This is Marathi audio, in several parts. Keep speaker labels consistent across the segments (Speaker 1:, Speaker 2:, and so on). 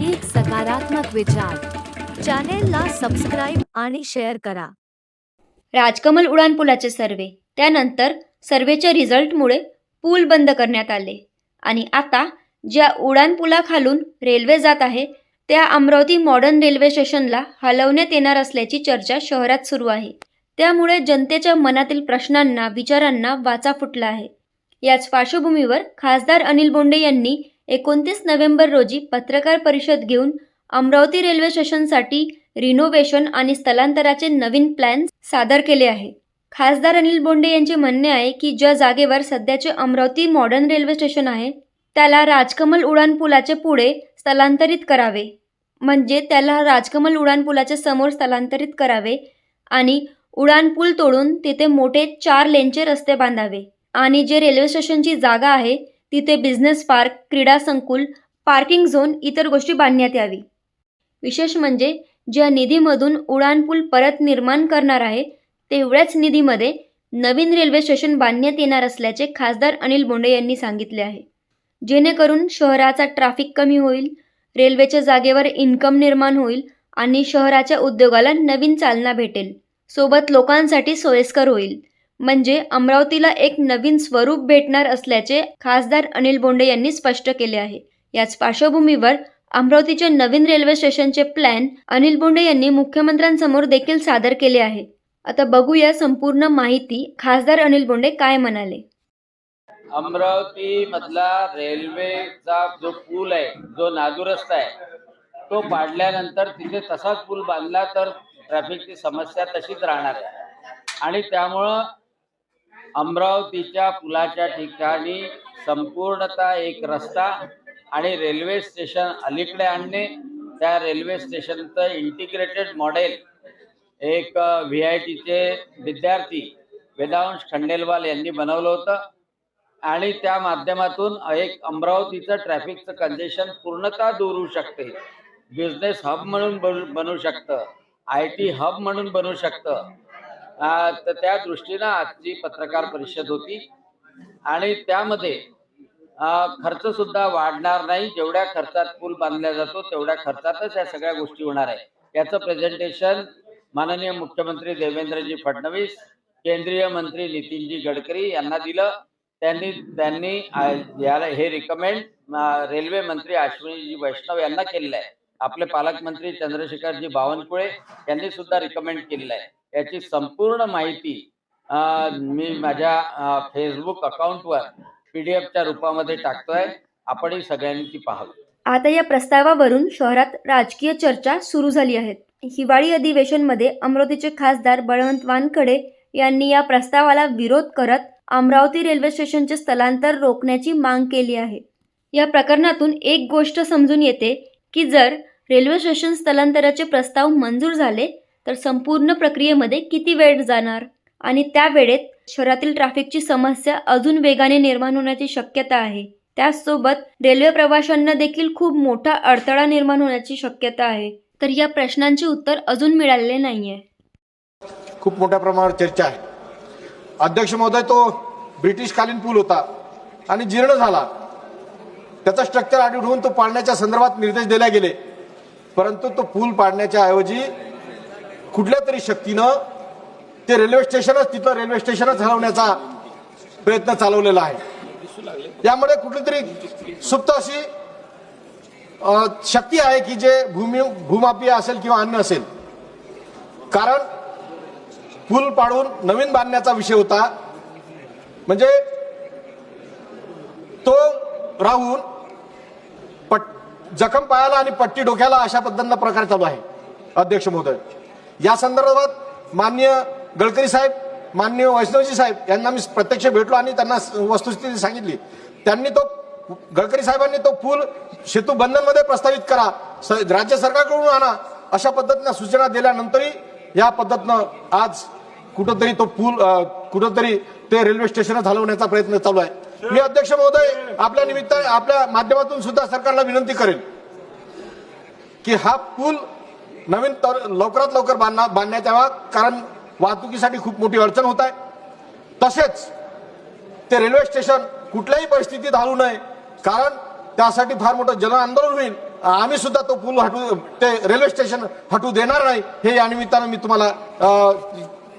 Speaker 1: एक सकारात्मक विचार. चॅनेलला सबस्क्राईब आणि शेअर करा.
Speaker 2: राजकमल उड्डाणपुलाचे सर्वे. त्यानंतर सर्वेच्या रिझल्टमुळे पूल बंद करण्यात आले. आणि आता ज्या उड्डाणपुलाखालून रेल्वे जात आहे त्या अमरावती मॉडर्न रेल्वे स्टेशनला हलवण्यात येणार असल्याची चर्चा शहरात सुरू आहे. त्यामुळे जनतेच्या मनातील प्रश्नांना विचारांना वाचा फुटला आहे. याच पार्श्वभूमीवर खासदार अनिल बोंडे यांनी एकोणतीस नोव्हेंबर रोजी पत्रकार परिषद घेऊन अमरावती रेल्वे स्टेशनसाठी रिनोव्हेशन आणि स्थलांतराचे नवीन प्लॅन सादर केले आहे. खासदार अनिल बोंडे यांचे म्हणणे आहे की ज्या जागेवर सध्याचे अमरावती मॉडर्न रेल्वे स्टेशन आहे त्याला राजकमल उड्डाणपुलाचे पुढे स्थलांतरित करावे. म्हणजे त्याला राजकमल उड्डाणपुलाच्या समोर स्थलांतरित करावे आणि उड्डाणपूल तोडून तिथे मोठे चार लेनचे रस्ते बांधावे. आणि जे रेल्वे स्टेशनची जागा आहे तिथे बिझनेस पार्क क्रीडा संकुल पार्किंग झोन इतर गोष्टी बांधण्यात यावी. विशेष म्हणजे ज्या निधीमधून उड्डाणपूल परत निर्माण करणार आहे तेवढ्याच निधीमध्ये नवीन रेल्वे स्टेशन बांधण्यात येणार असल्याचे खासदार अनिल बोंडे यांनी सांगितले आहे. जेणेकरून शहराचा ट्रॅफिक कमी होईल रेल्वेच्या जागेवर इन्कम निर्माण होईल आणि शहराच्या उद्योगाला नवीन चालना भेटेल. सोबत लोकांसाठी सोयीस्कर होईल. म्हणजे अमरावतीला एक नवीन स्वरूप भेटणार असल्याचे खासदार अनिल बोंडे यांनी स्पष्ट केले आहे. याच पार्श्वभूमीवर अमरावतीच्या नवीन रेल्वे स्टेशनचे प्लॅन अनिल बोंडे यांनी मुख्यमंत्र्यांसमोर देखील सादर केले आहे. आता बघूया संपूर्ण माहिती खासदार अनिल बोंडे काय म्हणाले.
Speaker 3: अमरावती मधला रेल्वेचा जो पूल आहे जो नादुरस्त आहे तो पाडल्यानंतर तिथे तसाच पूल बांधला तर ट्रॅफिकची समस्या तशीच राहणार आहे. आणि त्यामुळं अमरावतीच्या पुलाच्या ठिकाणी संपूर्णतः एक रस्ता आणि रेल्वे स्टेशन अलीकडे आणणे त्या रेल्वे स्टेशनचं इंटिग्रेटेड मॉडेल एक व्ही आय टीचे विद्यार्थी वेदांश खंडेलवाल यांनी बनवलं होतं. आणि त्या माध्यमातून एक अमरावतीचं ट्रॅफिकचं कंजेशन पूर्णतः दूर होऊ शकते. बिझनेस हब म्हणून बनू बनू शकतं. आय टी हब म्हणून बनू शकतं. तर त्या दृष्टीनं आजची पत्रकार परिषद होती. आणि त्यामध्ये खर्च सुद्धा वाढणार नाही. जेवढ्या खर्चात पूल बांधला जातो तेवढ्या खर्चातच या सगळ्या गोष्टी होणार आहे. याचं प्रेझेंटेशन माननीय मुख्यमंत्री देवेंद्रजी फडणवीस केंद्रीय मंत्री नितीनजी गडकरी यांना दिलं. त्यांनी त्यांनी याला हे रिकमेंड रेल्वे मंत्री अश्विनीजी वैष्णव यांना केलेलं आहे. आपले पालकमंत्री चंद्रशेखरजी बावनकुळे यांनी सुद्धा रिकमेंड केलेलं आहे. याची संपूर्ण माहिती मी माझ्या फेसबुक अकाउंटवर पी डी एफच्या रूपामध्ये टाकतोय. आपणही सगळ्यांनी ती पाहावी.
Speaker 2: आता या प्रस्तावावरून शहरात राजकीय चर्चा सुरू झाली आहे. हिवाळी अधिवेशनमध्ये अमरावतीचे खासदार बळवंत वानखडे यांनी या प्रस्तावाला विरोध करत अमरावती रेल्वे स्टेशनचे स्थलांतर रोखण्याची मांग केली आहे. या प्रकरणातून एक गोष्ट समजून येते की जर रेल्वे स्टेशन स्थलांतराचे प्रस्ताव मंजूर झाले तर संपूर्ण प्रक्रियेमध्ये किती वेळ जाणार? आणि त्या वेळेत शहरातील ट्रॅफिकची समस्या अजून वेगाने निर्माण होण्याची शक्यता आहे. त्याचसोबत रेल्वे प्रवाशांना देखील खूप मोठा अडथळा निर्माण होण्याची शक्यता आहे. तर या प्रश्नांचे उत्तर अजून मिळालेले नाहीये.
Speaker 4: खूप मोठ्या प्रमाणावर चर्चा आहे. अध्यक्ष महोदय तो ब्रिटिशकालीन पूल होता आणि जीर्ण झाला. त्याचा स्ट्रक्चर आढळून तो पाडण्याच्या संदर्भात निर्देश दिले गेले. परंतु तो पूल पाडण्याच्या ऐवजी कुठल्या तरी शक्तीनं ते रेल्वे स्टेशनच तिथं रेल्वे स्टेशनच हलवण्याचा प्रयत्न चालवलेला आहे. त्यामुळे कुठली तरी सुप्त अशी शक्ती आहे की जे भूमी भूमापी असेल किंवा अन्न असेल. कारण पूल पाडून नवीन बांधण्याचा विषय होता. म्हणजे तो राहून पट जखम पायाला आणि पट्टी डोक्याला अशा पद्धतीनं प्रकार चालू आहे अध्यक्ष महोदय. या संदर्भात माननीय गडकरी साहेब माननीय वैष्णवजी साहेब यांना मी प्रत्यक्ष भेटलो आणि त्यांना वस्तुस्थिती सांगितली. त्यांनी तो गडकरी साहेबांनी तो पूल सेतू बंधनमध्ये प्रस्तावित करा स- राज्य सरकारकडून आणा अशा पद्धतीनं सूचना दिल्यानंतरही या पद्धतीनं आज कुठंतरी तो पूल कुठंतरी ते रेल्वे स्टेशन हलवण्याचा प्रयत्न चालू आहे. मी अध्यक्ष महोदय आपल्या निमित्त आपल्या माध्यमातून सुद्धा सरकारला विनंती करेन की हा पूल नवीन तर लवकरात लवकर बांधना बांधण्यात यावा कारण वाहतुकीसाठी खूप मोठी अडचण होत आहे. तसेच ते रेल्वे स्टेशन कुठल्याही परिस्थितीत हलू नये कारण त्यासाठी फार मोठं जन आंदोलन होईल. आम्ही सुद्धा तो पूल हटू ते रेल्वे स्टेशन हटू देणार नाही हे या निमित्तानं मी तुम्हाला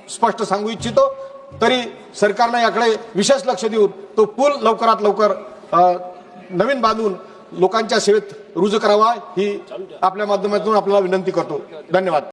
Speaker 4: स्पष्ट सांगू इच्छितो. तरी सरकारनं याकडे विशेष लक्ष देऊन तो पूल लवकरात लवकर नवीन बांधून लोकांच्या सेवेत रुजू करावा ही आपल्या माध्यमातून आपल्याला विनंती करतो. धन्यवाद.